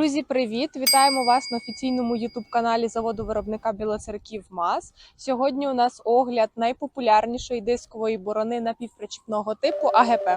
Друзі, привіт! Вітаємо вас на офіційному ютуб-каналі заводу виробника білоцерків МАЗ. Сьогодні у нас огляд найпопулярнішої дискової борони напівпричіпного типу АГП.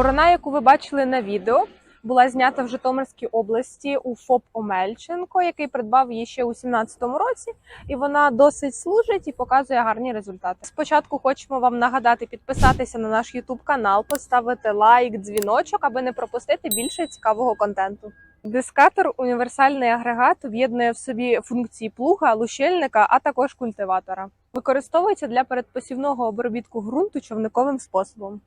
Борона, яку ви бачили на відео, була знята в Житомирській області у ФОП Омельченко, який придбав її ще у 2017 році, і вона досить служить і показує гарні результати. Спочатку хочемо вам нагадати підписатися на наш YouTube канал, поставити лайк, дзвіночок, аби не пропустити більше цікавого контенту. Дискатор універсальний агрегат об'єднує в собі функції плуга, лущельника, а також культиватора. Використовується для передпосівного обробітку ґрунту човниковим способом.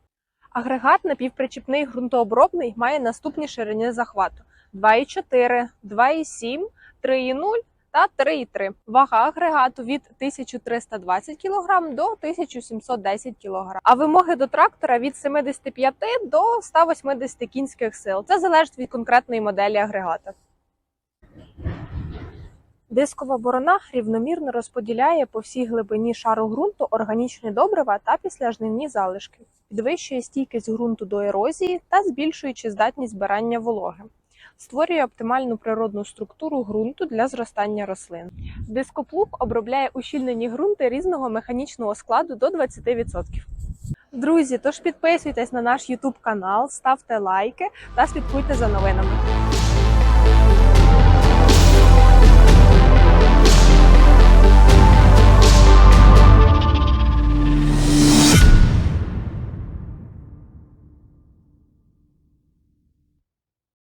Агрегат напівпричіпний ґрунтообробний має наступні ширини захвату: 2,4, 2,7, 3,0 та 3,3. Вага агрегату від 1320 кг до 1710 кг. А вимоги до трактора від 75 до 180 кінських сил. Це залежить від конкретної моделі агрегата. Дискова борона рівномірно розподіляє по всій глибині шару ґрунту органічні добрива та післяжнивні залишки, підвищує стійкість ґрунту до ерозії та збільшуючи здатність збирання вологи. Створює оптимальну природну структуру ґрунту для зростання рослин. Дископлуг обробляє ущільнені ґрунти різного механічного складу до 20%. Друзі, тож підписуйтесь на наш YouTube канал, ставте лайки та слідкуйте за новинами.